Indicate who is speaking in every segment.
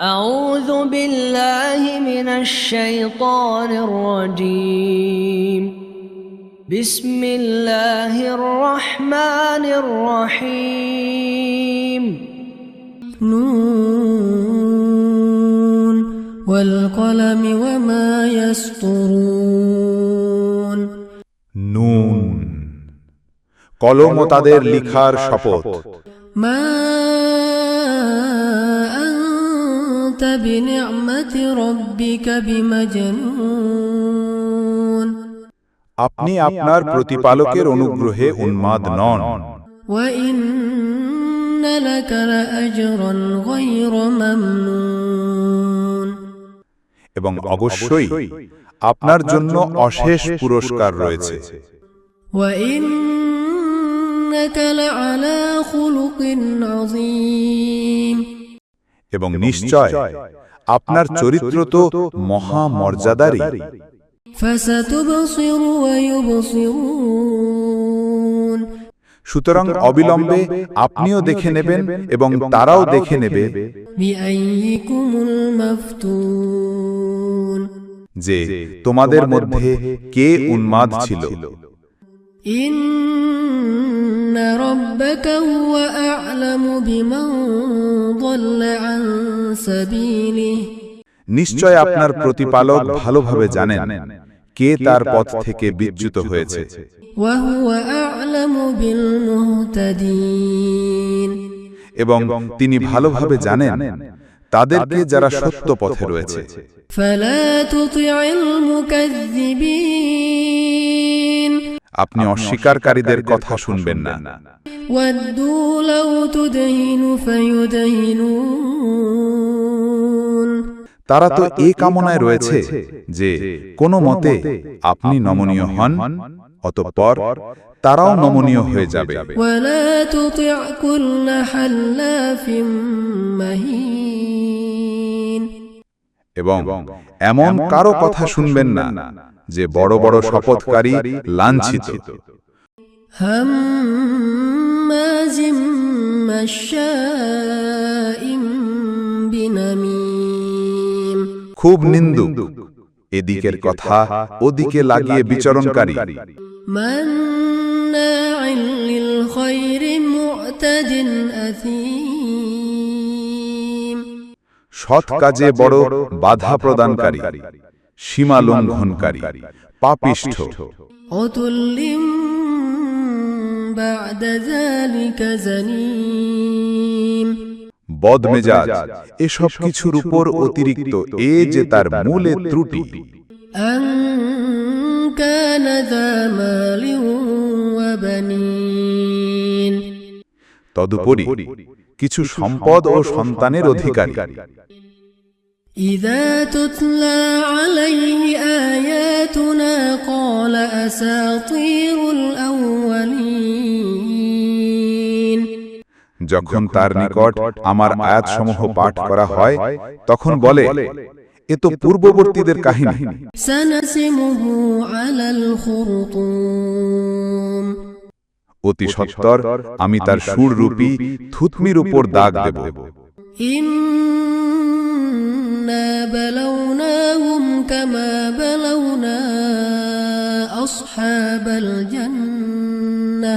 Speaker 1: أعوذ بالله من الشيطان الرجيم بسم الله الرحمن الرحيم
Speaker 2: نون والقلم وما يسطرون
Speaker 3: নুন কলম ও তাদের লিখার শপথ
Speaker 2: ما أنت بنعمة ربك بمجنون
Speaker 3: আপনি আপনার প্রতিপালকের অনুগ্রহে উন্মাদ নন
Speaker 2: وإن لك لأجرا غير ممنون
Speaker 3: এবং অবশ্যই আপনার জন্য অশেষ পুরস্কার রয়েছে
Speaker 2: وإنك لعلى خلق عظيم
Speaker 3: এবং নিশ্চয় আপনার চরিত্র তো মহামর্যাদারই। সুতরাং অবিলম্বে আপনিও দেখে নেবেন এবং তারাও দেখে নেবে যে তোমাদের মধ্যে কে উন্মাদ ছিল।
Speaker 2: إن ربك هو أعلم بمن ضل عن سبيله
Speaker 3: নিশ্চয় আপনার প্রতিপালক ভালোভাবে জানেন কে তার পথ থেকে বিচ্যুত হয়েছে
Speaker 2: وهو أعلم بالمهتدين
Speaker 3: এবং তিনি ভালোভাবে জানেন তাদেরকে যারা সত্য পথে রয়েছে
Speaker 2: فلا تطع المكذبين
Speaker 3: আপনি অস্বীকারীদের কথা শুনবেন না। তারা তো এ কামনায় রয়েছে যে কোনো মতে আপনি নমনীয় হন অতঃপর তারাও নমনীয় হয়ে যাবে। এবং এমন কারও কথা শুনবেন না। যে বড় বড় শপথকারী লাঞ্ছিত। খুব নিন্দু এদিকের কথা ওদিকে লাগিয়ে বিচরণকারী। সৎ কাজে বড় বাধা প্রদানকারী। সীমা লঙ্ঘনকারী পাপিষ্ঠ
Speaker 2: عتل بعد ذلك زنيم
Speaker 3: বদমেজাজ এসব কিছুর উপর অতিরিক্ত এ যে তার মূলে ত্রুটি
Speaker 2: أن كان ذا مال وبنين
Speaker 3: তদুপরি কিছু সম্পদ ও সন্তানের অধিকারী
Speaker 2: إذا تتلى عليه آياتنا قال أساطير الأولين
Speaker 3: যখন তার নিকট আমার আয়াতসমূহ পাঠ করা হয় তখন বলে এ তো পূর্ববর্তীদের কাহিনী
Speaker 2: سنسمه على الخرطوم
Speaker 3: অতি সত্বর আমি তার সুররূপী থুতমির উপর দাগ দেব
Speaker 2: إنا بلوناهم كما بلونا أصحاب الجنة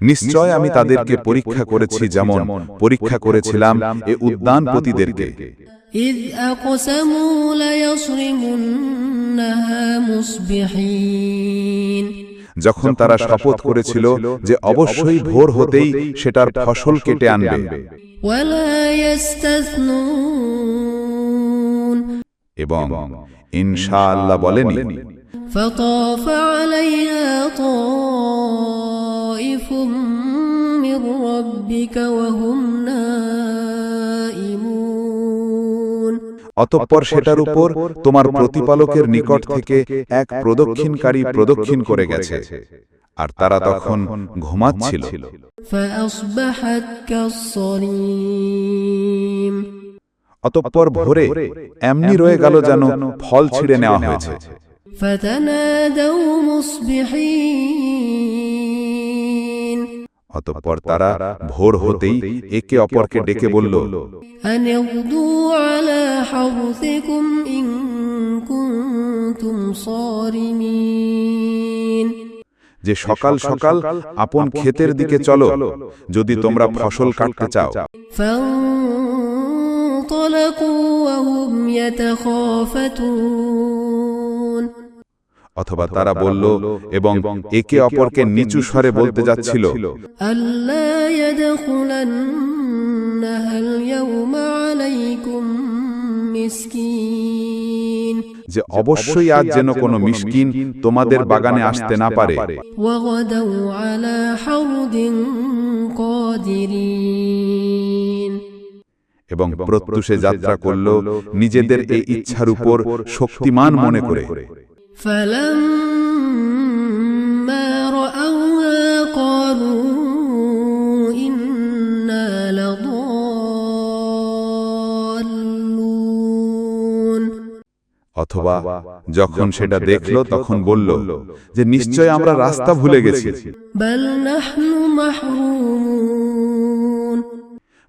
Speaker 3: নিশ্চয় আমি তাদেরকে পরীক্ষা করেছি যেমন পরীক্ষা করেছিলাম এ উদ্যানপতিদেরকে
Speaker 2: إذ أقسموا ليصرمنها مصبحين
Speaker 3: যখন তারা শপথ করেছিল যে অবশ্যই ভোর হতেই সেটার ফসল কেটে আনবে
Speaker 2: ولا يستثنون
Speaker 3: এবং ইনশাআল্লাহ বলেনি
Speaker 2: فطاف عليها طائف من ربك وهم نائمون
Speaker 3: অতঃপর সেটার উপর তোমার প্রতিপালকের নিকট থেকে এক প্রদক্ষিণকারী প্রদক্ষিণ করে গেছে আর তারা তখন ঘুমাচ্ছিল
Speaker 2: فأصبحت كالصريم
Speaker 3: অতঃপর ভোরে এমনি রয়ে গেল যেন ফল ছিঁড়ে নেওয়া হয়েছে। অতঃপর তারা ভোর হতেই একে অপরকে ডেকে বলল যে সকাল সকাল আপন ক্ষেতের দিকে চলো যদি তোমরা ফসল কাটতে চাও।
Speaker 2: فانطلقوا وهم يتخافتون
Speaker 3: অথবা তারা বলল এবং একে অপরকে নিচু স্বরে বলতে যাচ্ছিল
Speaker 2: ألا يدخلنها اليوم عليكم مسكين
Speaker 3: যে অবশ্যই আজ যেন কোনো মিসকিন তোমাদের বাগানে আসতে না পারে
Speaker 2: وغدوا على حرد قادرين
Speaker 3: এবং প্রত্যুষে যাত্রা করল নিজেদের এই ইচ্ছার উপর শক্তিমান মনে করে। অথবা যখন সেটা দেখল তখন বলল যে নিশ্চয় আমরা রাস্তা ভুলে গেছি।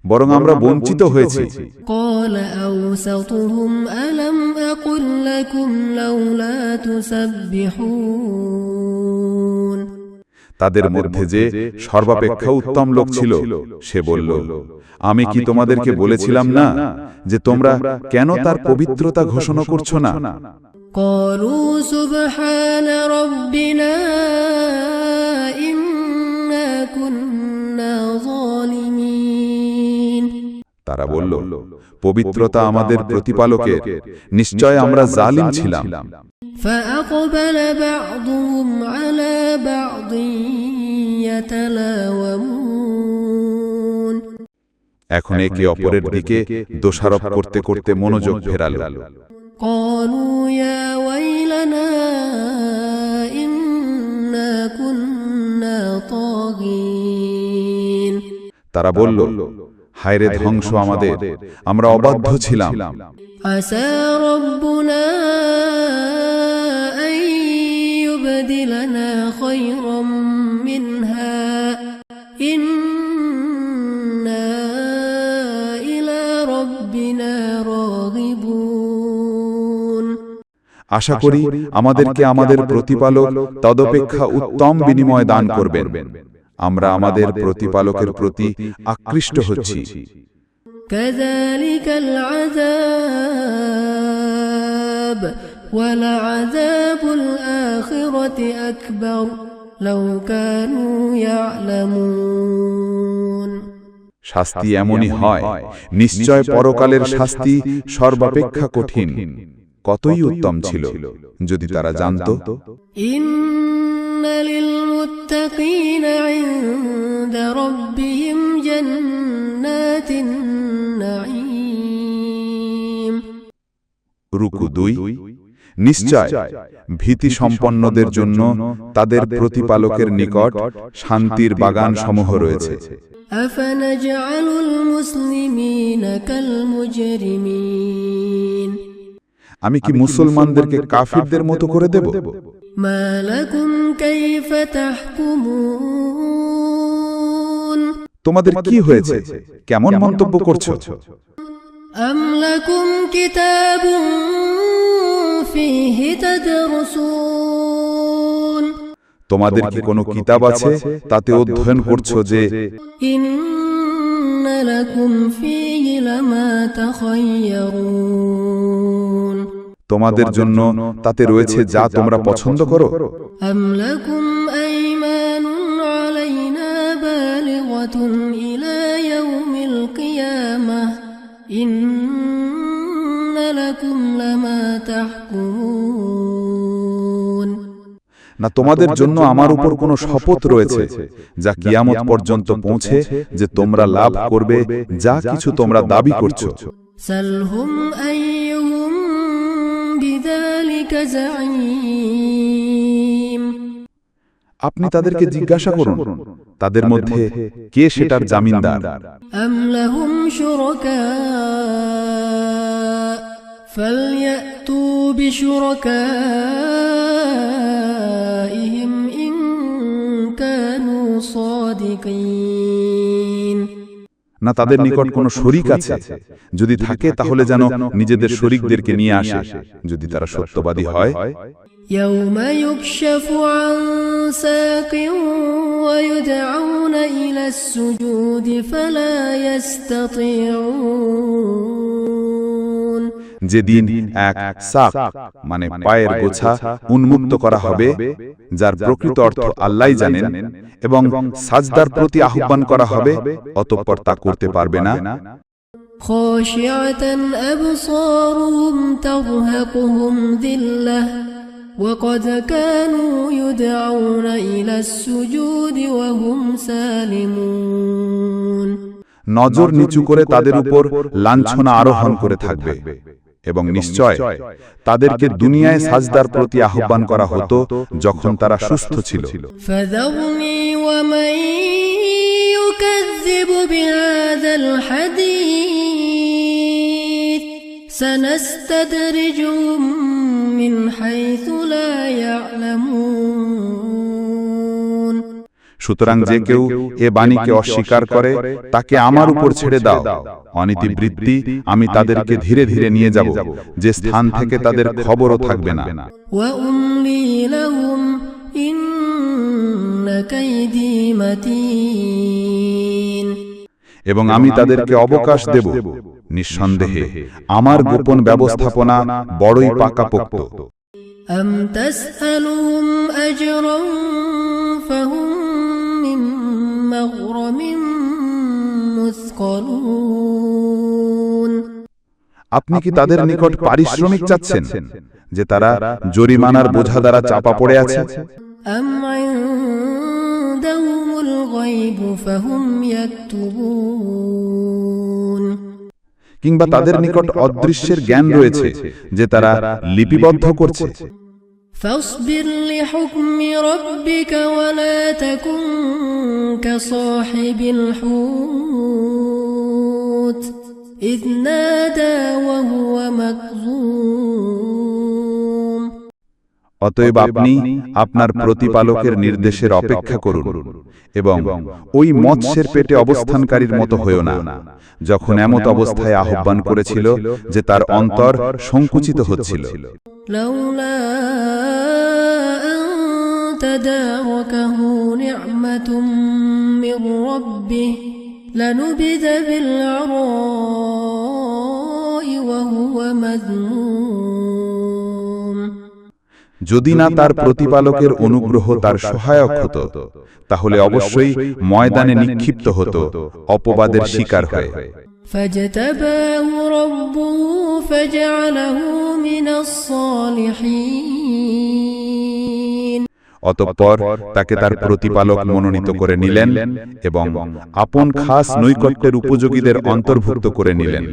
Speaker 3: বরং আমরা বঞ্চিত হয়েছি
Speaker 2: قال أوسطهم ألم أقل لكم لولا تسبحون
Speaker 3: তাদের মধ্যে যে সর্বাপেক্ষা উত্তম লোক ছিল সে বলল আমি কি তোমাদেরকে বলেছিলাম না যে তোমরা কেন তার পবিত্রতা ঘোষণা করছো না
Speaker 2: قالوا سبحان ربنا إنا كنا
Speaker 3: তারা বলল পবিত্রতা আমাদের প্রতিপালকের। নিশ্চয় আমরা জালিম ছিলাম। এখন একে অপরের দিকে দোষারোপ করতে করতে মনোযোগ ফেরাল। তারা বলল হায়রে ধ্বংস আমাদের। আমরা অবাধ্য ছিলাম। আশা করি আমাদেরকে আমাদের প্রতিপালক তদপেক্ষা উত্তম বিনিময় দান করবেন। আমরা আমাদের প্রতিপালকের প্রতি আকৃষ্ট হচ্ছি
Speaker 2: كذلك العذاب ولعذاب الآخرة أكبر لو كانوا يعلمون
Speaker 3: শাস্তি এমনই হয় নিশ্চয় পরকালের শাস্তি সর্বাপেক্ষা কঠিন কতই উত্তম ছিল যদি তারা জানত
Speaker 2: إن للمتقين عند ربهم جنات النعيم
Speaker 3: রুকু দুই নিশ্চয় ভীতি সম্পন্নদের জন্য তাদের প্রতিপালকের নিকট শান্তির বাগান সমূহ রয়েছে
Speaker 2: أفنجعل المسلمين كالمجرمين
Speaker 3: আমি কি মুসলমানদেরকে কাফিরদের মতো করে দেব
Speaker 2: ما لكم كيف تحكمون
Speaker 3: তোমাদের কি হয়েছে কেমন মন্তব্য করছো
Speaker 2: أم لكم كتاب فيه تدرسون
Speaker 3: তোমাদের কি কোনো কিতাব আছে তাতে অধ্যয়ন করছো যে
Speaker 2: إن لكم فيه لما تخيرون
Speaker 3: তোমাদের জন্য তাতে রয়েছে যা তোমরা পছন্দ করো। না তোমাদের জন্য আমার উপর কোনো শপথ রয়েছে যা কিয়ামত পর্যন্ত পৌঁছে যে তোমরা লাভ করবে যা কিছু তোমরা দাবি করছ।
Speaker 2: بذلك زعيم
Speaker 3: আপনি তাদেরকে জিজ্ঞাসা করুন তাদের মধ্যে কে সেটার জামিনদার
Speaker 2: أم لهم شركاء فليأتوا بشركائهم إن كانوا صادقين متفرقين
Speaker 3: না তাদের নিকট কোনো শরিক আছে? যদি থাকে তাহলে যেন নিজেদের শরিকদেরকে নিয়ে আসে। যদি তারা সত্যবাদী হয়। যেদিন এক সাক মানে পায়ের গোছা উন্মুক্ত করা হবে যার প্রকৃত অর্থ আল্লাহ জানেন এবং সাজদার প্রতি আহ্বান করা হবে অতঃপর তা করতে পারবে না
Speaker 2: خاشعة أبصارهم ترهقهم ذلة وقد كانوا يدعون إلى السجود وهم سالمون
Speaker 3: নজর নিচু করে তাদের উপর লাঞ্ছনা আরোহণ করে থাকবে এবং নিশ্চয় তাদেরকে দুনিয়ায় সাজদার প্রতি আহ্বান করা হতো যখন তারা সুস্থ ছিল
Speaker 2: فذرني ومن يكذب بهذا الحديث سنستدرجهم من حيث لا يعلمون
Speaker 3: সুতরাং যে কেউ এ বাণীকে অস্বীকার করে তাকে আমার উপর ছেড়ে দাও অনীতিবৃত্তি আমি তাদেরকে ধীরে ধীরে নিয়ে যাব যে স্থান থেকে তাদের খবরও থাকবে না
Speaker 2: وأملي لهم إن كيدي متين
Speaker 3: এবং আমি তাদেরকে অবকাশ দেব নিঃসন্দেহে আমার গোপন ব্যবস্থাপনা বড়ই পাকাপোক্ত
Speaker 2: أم تسألهم أجرا فهم من مغرم مثقلون
Speaker 3: আপনি কি তাদের নিকট পারিশ্রমিক চাচ্ছেন যে তারা জরিমানার বোঝা দ্বারা চাপা পড়ে আছে
Speaker 2: أم عندهم الغيب فهم يكتبون
Speaker 3: কিংবা তাদের নিকট অদৃশ্যের জ্ঞান রয়েছে যে তারা লিপিবদ্ধ করছে
Speaker 2: فاصبر لحكم ربك ولا تكن كصاحب الحوت إذ نادى وهو مكظوم
Speaker 3: অতএব আপনি আপনার প্রতিপালকের নির্দেশের অপেক্ষা করুন এবং ওই মৎস্যের পেটে অবস্থানকারীর মতো হয়েও না যখন এমত অবস্থায় আহ্বান করেছিল যে তার অন্তর সংকুচিত হচ্ছিল
Speaker 2: لولا أن تداركه نعمة من ربه لنبذ بالعراء وهو مذموم
Speaker 3: যদি না তার প্রতিপালকের অনুগ্রহ তার সহায়ক হতো তাহলে অবশ্যই ময়দানে নিক্ষিপ্ত হতো অপবাদের শিকার হয়ে
Speaker 2: فاجتباه ربه فجعله من الصالحين
Speaker 3: অতঃপর তাকে তার প্রতিপালক মনোনীত করে নিলেন এবং আপন খাস নৈকট্যের উপযোগীদের অন্তর্ভুক্ত করে নিলেন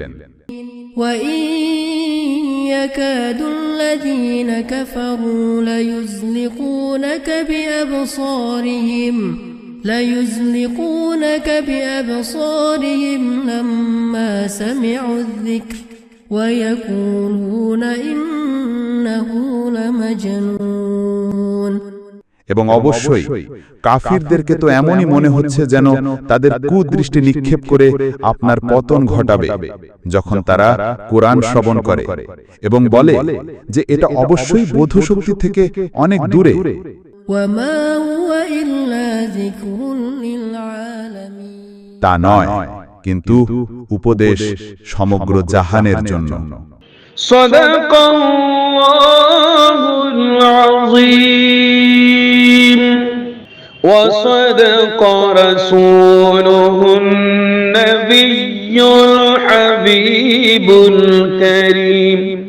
Speaker 2: وإن يكاد الذين كفروا ليزلقونك بأبصارهم ليزلقونك بأبصارهم لما سمعوا الذكر ويقولون إنه لمجنون
Speaker 3: এবং অবশ্যই কাফিরদেরকে তো এমনই মনে হচ্ছে যেন তাদের কুদৃষ্টি নিক্ষেপ করে আপনার পতন ঘটাবে যখন তারা কোরআন শ্রবণ করে এবং বলে যে এটা অবশ্যই বোধশক্তি থেকে অনেক দূরে। তা নয় কিন্তু উপদেশ সমগ্র জাহানের জন্য।
Speaker 4: صدق الله العظيم. وصدق رسوله النبي الحبيب الكريم.